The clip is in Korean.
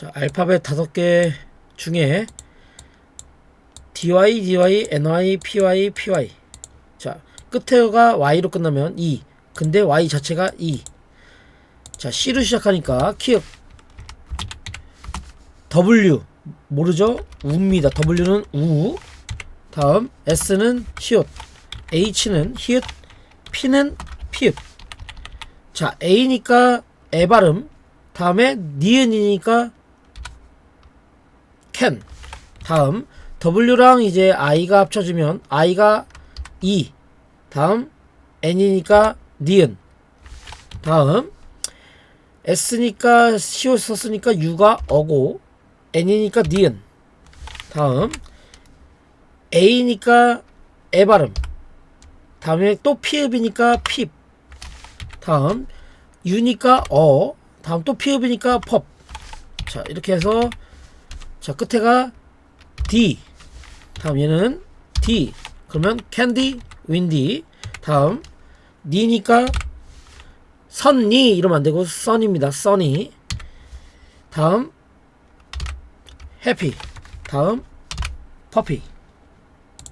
자, 알파벳 다섯 개 중에 dy, dy, ny, py, py. 자, 끝에가 y로 끝나면 2. 근데 y 자체가 2. 자, c로 시작하니까 키읔. w 모르죠? 우입니다. w는 우. 다음 s는 시옷. h는 히읗. p는 피읗. 자, a니까 에 발음. 다음에 니은이니까 can. 다음 W랑 이제 I가 합쳐지면 I가 2. 다음 N이니까 니은. 다음 S니까 시옷 썼으니까 U가 어고 N이니까 니은. 다음 A니까 에 발음. 다음에 또 피읍이니까 핍. 다음 U니까 어. 다음 또 피읍이니까 펍. 자 이렇게 해서 자 끝에가 D. 다음 얘는 D 그러면 캔디 윈디 다음 니니까 선니 이러면 안되고 선입니다. 써니 다음 해피 다음 퍼피